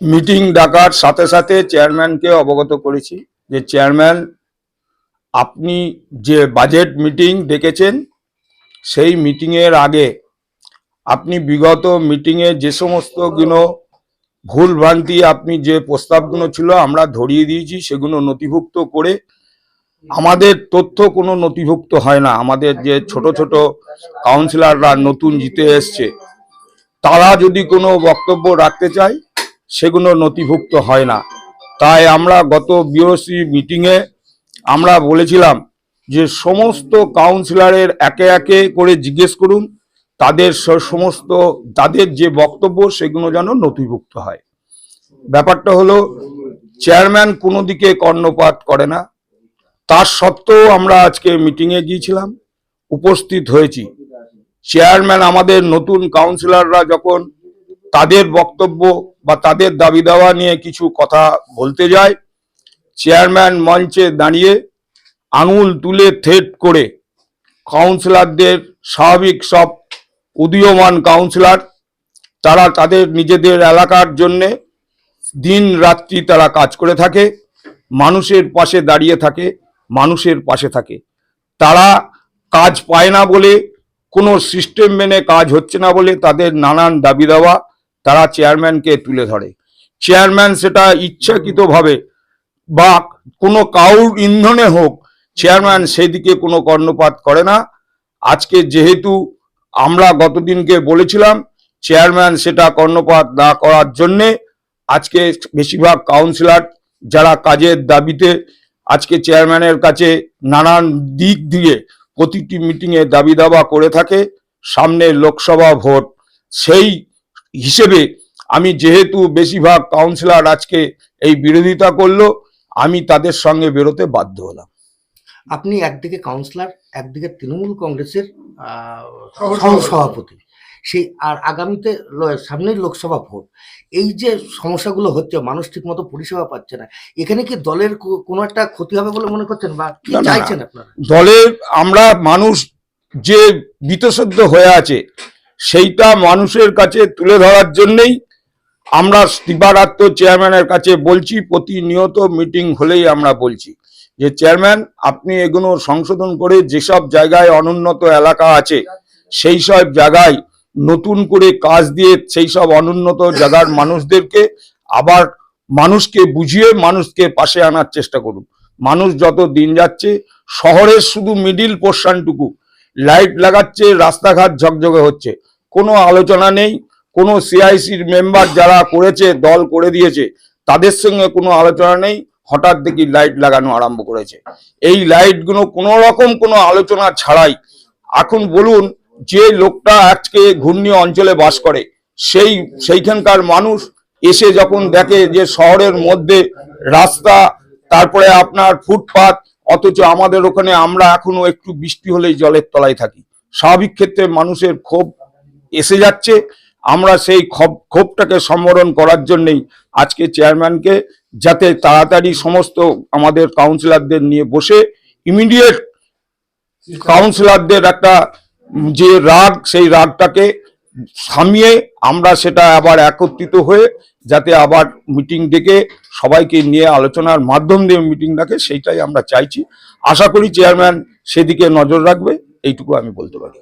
Meeting ডাকার সাথে সাথে চেয়ারম্যানকে অবগত করেছি যে চেয়ারম্যান, আপনি যে বাজেট মিটিং ডেকেছেন, সেই মিটিংয়ের আগে আপনি বিগত মিটিংয়ে যে সমস্তগুলো ভুল ভ্রান্তি আপনি যে প্রস্তাবগুলো ছিল আমরা ধরিয়ে দিয়েছি, সেগুলো নথিভুক্ত করে আমাদের তথ্য কোনো নথিভুক্ত হয় না। আমাদের যে ছোট ছোট কাউন্সিলররা নতুন জিতে এসছে, তারা যদি কোনো বক্তব্য রাখতে চায় সেগুলো নথিভুক্ত হয় না। তাই আমরা গত বিওসি মিটিংয়ে আমরা বলেছিলাম যে সমস্ত কাউন্সিলরের একে একে করে জিজ্ঞেস করুন, তাদের সমস্ত, তাদের যে বক্তব্য সেগুলো যেন নথিভুক্ত হয়। ব্যাপারটা হলো, চেয়ারম্যান কোনো দিকে কর্ণপাত করে না। তার সত্ত্বেও আমরা আজকে মিটিংয়ে গিয়েছিলাম, উপস্থিত হয়েছি। চেয়ারম্যান আমাদের নতুন কাউন্সিলররা যখন তাদের বক্তব্য বা তাদের দাবি দাওয়া নিয়ে কিছু কথা বলতে যায়। চেয়ারম্যান মঞ্চে দাঁড়িয়ে আঙুল তুলে থ্রেট করে কাউন্সিলরদের স্বাভাবিক সব উদীয়মান কাউন্সিলর, তারা তাদের নিজেদের এলাকার জন্যে দিন রাত্রি তারা কাজ করে থাকে, মানুষের পাশে দাঁড়িয়ে থাকে, মানুষের পাশে থাকে। তারা কাজ পায় না বলে, কোনো সিস্টেম মেনে কাজ হচ্ছে না বলে তাদের নানান দাবি দেওয়া তারা চেয়ারম্যানকে তুলে ধরে। চেয়ারম্যান সেটা ইচ্ছাকৃতভাবে বা কোনো কাউর ইন্ধনে হোক চেয়ারম্যান সেদিকে কোনো কর্ণপাত করে না। আজকে যেহেতু আমরা গতদিনকে বলেছিলাম চেয়ারম্যান সেটা কর্ণপাত না করার জন্যে আজকে বেশিরভাগ কাউন্সিলর যারা কাজের দাবিতে আজকে চেয়ারম্যানের কাছে নানান দিক দিয়ে প্রতিটি মিটিংয়ে দাবি দাবা করে থাকে, সামনে লোকসভা ভোট, সেই হিসেবে আমি যেহেতু বেশিরভাগ কাউন্সিলর আজকে এই বিরোধিতা করল আমি তাদের সঙ্গে বেরোতে বাধ্য হলাম। আপনি একদিকে কাউন্সিলর একদিকে তৃণমূল কংগ্রেসের আহ, সহ-সভাপতি। সেই আর আগামীতে সামনেই লোকসভা ভোট। এই যে সমস্যাগুলো হচ্ছে মানুষ ঠিক মতো পরিষেবা পাচ্ছে না। এখানে কি দলের কোনো একটা ক্ষতি হবে বলে মনে করছেন বা কি। চাইছেন আপনারা? দলের আমরা মানুষ যে বিতসদ্য হয়ে আছে সেইটা মানুষের কাছে তুলে ধরার জন্যই আমরা দিবারাত্র চেয়ারম্যানের কাছে বলছি, প্রতিনিয়ত মিটিং হলেই আমরা বলছি যে, চেয়ারম্যান, আপনি এগুলো সংশোধন করে যেসব জায়গায় অনুন্নত এলাকা আছে, সেই সব জায়গায় নতুন করে কাজ দিয়ে সেই সব অনুন্নত জায়গার মানুষদেরকে আবার মানুষকে বুঝিয়ে মানুষকে পাশে আনার চেষ্টা করুন। মানুষ যত দিন যাচ্ছে, শহরের শুধু মিডিল পোর্শনটুকু লাইট লাগাচ্ছে, রাস্তাঘাট ঝকঝকে হচ্ছে। কোনো আলোচনা নেই, কোনো সিআইসির মেম্বার যারা করেছে, দল করে দিয়েছে, তাদের সঙ্গে কোনো আলোচনা নেই। হঠাৎ দেখি লাইট লাগানো আরম্ভ করেছে। এই লাইটগুলো কোনো রকম কোনো আলোচনা ছাড়াই। এখন বলুন, যে লোকটা আজকে ঘূর্ণি অঞ্চলে বাস করে, সেই, সেইখানকার মানুষ এসে যখন দেখে যে শহরের মধ্যে রাস্তা, তারপরে আপনার ফুটপাত অথচ আমাদের ওখানে আমরা এখনও একটু বৃষ্টি হলেই জলের তলায় থাকি। স্বাভাবিক ক্ষেত্রে মানুষের ক্ষোভ এসে যাচ্ছে। আমরা সেই ক্ষোভ, ক্ষোভটাকে সম্বরণ করার জন্যই আজকে চেয়ারম্যানকে যাতে তাড়াতাড়ি সমস্ত আমাদের কাউন্সিলরদের নিয়ে বসে ইমিডিয়েট কাউন্সিলরদের একটা যে রাগ, সেই রাগটাকে থামিয়ে আমরা সেটা আবার একত্রিত হয়ে যাতে আবার মিটিং ডেকে সবাইকে নিয়ে আলোচনার মাধ্যম দিয়ে মিটিং ডাকে সেইটাই আমরা চাইছি। আশা করি চেয়ারম্যান সেদিকে নজর রাখবে, এইটুকু আমি বলতে পারি।